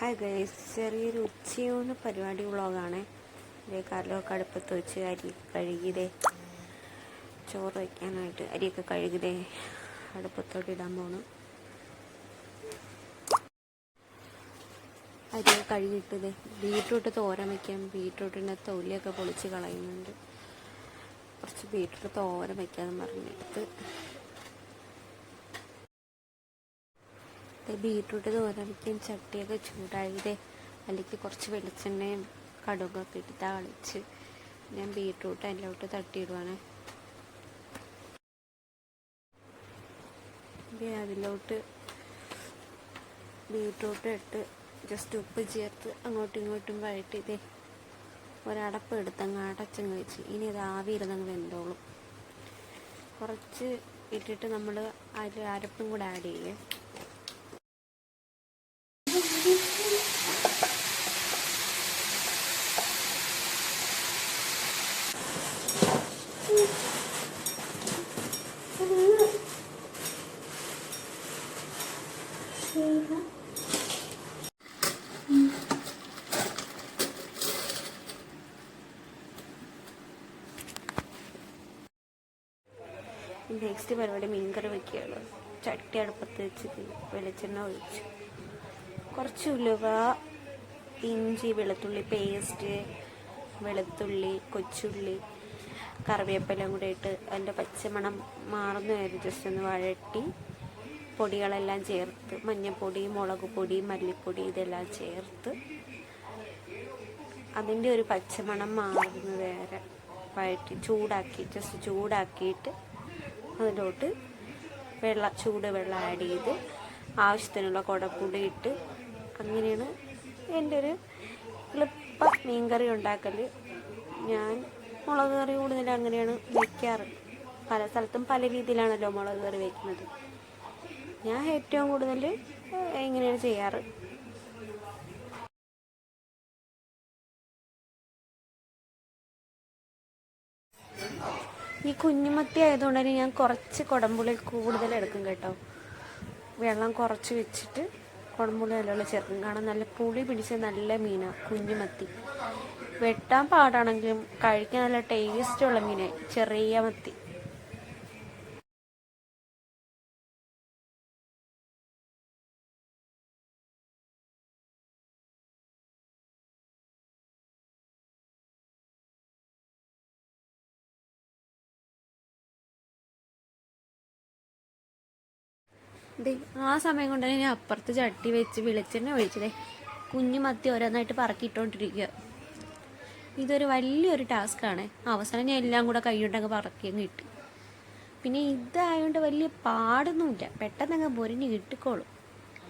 Hi guys ചെറിയൊരു ഉച്ചയൂണ് പരിപാടി വ്ളോഗാണ്. ഇതേ കറിലൊക്കെ അടുപ്പത്ത് വെച്ച് അരി കഴുകിയതേ. ചോറ് വയ്ക്കാനായിട്ട് അരിയൊക്കെ കഴുകിയതേ. അടുപ്പത്തോട്ട് ഇടാൻ പോണു. അരി കഴുകിയിട്ടത്. ബീട്രൂട്ട് തോരൻ വയ്ക്കാം ബീട്രൂട്ടിന്റെ തൊലിയൊക്കെ പൊളിച്ച് കളയുന്നുണ്ട്. കുറച്ച് ബീട്രൂട്ട് തോരൻ വയ്ക്കാമെന്ന് പറഞ്ഞെടുത്ത് ബീട്രൂട്ട് തോരണിക്കും ചട്ടിയൊക്കെ ചൂടായത് അതിലേക്ക് കുറച്ച് വെളിച്ചെണ്ണയും കടുകൊക്കെ ഇട്ട് താളിച്ച് ഞാൻ ബീട്രൂട്ട് അതിലോട്ട് തട്ടിയിടുവാണ്. അതിലോട്ട് ബീട്രൂട്ട് ഇട്ട് ജസ്റ്റ് ഉപ്പ് ചേർത്ത് അങ്ങോട്ടും ഇങ്ങോട്ടും വഴറ്റി ഇതേ ഒരടപ്പ് എടുത്തങ്ങ് അടച്ചങ്ങ് വെച്ച് ഇനി അത് ആവി ഇരുന്നങ്ങ് വെന്തോളും. കുറച്ച് ഇട്ടിട്ട് നമ്മൾ അതിൽ അരപ്പും കൂടെ ആഡ് ചെയ്യേ. നെക്സ്റ്റ് പരിപാടി മീൻകറി വയ്ക്കുകയാണ് ചട്ടി അടുപ്പത്ത് വെച്ച് വെളിച്ചെണ്ണ ഒഴിച്ച്. കുറച്ച് ഉലുവ ഇഞ്ചി വെളുത്തുള്ളി പേസ്റ്റ് വെളുത്തുള്ളി കൊച്ചുള്ളി കറിവേപ്പിലയും കൂടെ ഇട്ട് അതിന്റെ പച്ചമണം മാറുന്ന വരെ ജസ്റ്റ് ഒന്ന് വഴട്ടി പൊടികളെല്ലാം ചേർത്ത് മഞ്ഞൾപ്പൊടി മുളക് പൊടി മല്ലിപ്പൊടി ഇതെല്ലാം ചേർത്ത് അതിന്റെ ഒരു പച്ചമണം മാറുന്ന വരെ വഴറ്റി ചൂടാക്കി ജസ്റ്റ് ചൂടാക്കിയിട്ട് അതിലോട്ട് വെള്ള ചൂട് വെള്ളം ആഡ് ചെയ്ത് ആവശ്യത്തിനുള്ള കുടപ്പുടി ഇട്ട് അങ്ങനെയാണ് എന്റെ ഒരു എളുപ്പ മീൻകറി ഉണ്ടാക്കൽ ഞാൻ മുളക് കറി കൂടുതൽ അങ്ങനെയാണ് വയ്ക്കാറ് പല സ്ഥലത്തും പല രീതിയിലാണല്ലോ മുളക് കറി വയ്ക്കുന്നത് ഞാൻ ഏറ്റവും കൂടുതൽ ഇങ്ങനെയാണ് ചെയ്യാറ്. ഈ കുഞ്ഞുമത്തി ആയതുകൊണ്ട് തന്നെ ഞാൻ കുറച്ച് കുടമ്പുളി കൂടുതൽ എടുക്കും കേട്ടോ. വെള്ളം കുറച്ച് വെച്ചിട്ട് കുടമ്പുളി നല്ലോണം ചേർക്കും കാരണം നല്ല പുളി പിടിച്ച നല്ല മീനാണ് കുഞ്ഞുമത്തി. വെട്ടാൻ പാടാണെങ്കിലും കഴിക്കാൻ നല്ല ടേസ്റ്റുള്ള മീനായി ചെറിയ മത്തി. ദേ ആ സമയം കൊണ്ട് ഞാൻ അപ്പുറത്ത് ചട്ടി വെച്ച് വെളിച്ചെണ്ണ ഒഴിച്ചതേ കുഞ്ഞു മത്തി ഓരോന്നായിട്ട് പറക്കിയിട്ടോണ്ടിരിക്കുക. ഇതൊരു വലിയൊരു ടാസ്ക് ടാസ്ക്കാണ് അവസാനം ഞാൻ എല്ലാം കൂടെ കൈകൊണ്ടങ്ങ് പറക്കിയങ്ങ് ഇട്ട്. പിന്നെ ഇതായതുകൊണ്ട് വലിയ പാടൊന്നുമില്ല. പെട്ടെന്നങ്ങ് പൊരിഞ്ഞ് കിട്ടിക്കോളും.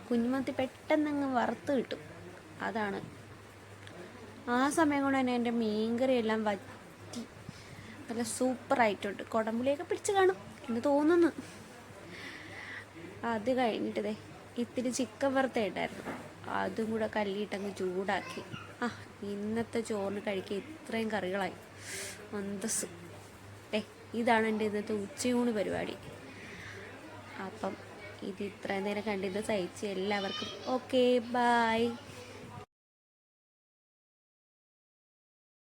കുഞ്ഞുമത്തി പെട്ടെന്നങ്ങ് വറുത്ത് കിട്ടും. അതാണ്. ആ സമയം കൊണ്ട് തന്നെ എന്റെ മീൻകറി എല്ലാം വറ്റി. നല്ല സൂപ്പറായിട്ടുണ്ട്. കുടമ്പുളിയൊക്കെ പിടിച്ച് കാണും എന്ന് തോന്നുന്നു. അത് കഴിഞ്ഞിട്ട് ദേ ഇത്തിരി ചിക്കൻ വറുത്ത ഇട്ടായിരുന്നു അതും കൂടെ കല്ലിട്ടങ്ങ് ചൂടാക്കി. ആ ഇന്നത്തെ ചോറിന് കഴിക്കുക ഇത്രയും കറികളായി. അന്തസ് ഏ ഇതാണ് എന്റെ ഇന്നത്തെ ഉച്ചയൂണ് പരിപാടി. അപ്പം ഇത് ഇത്രയും നേരം കണ്ടിത് സഹിച്ച് എല്ലാവർക്കും ഓക്കെ ബായ്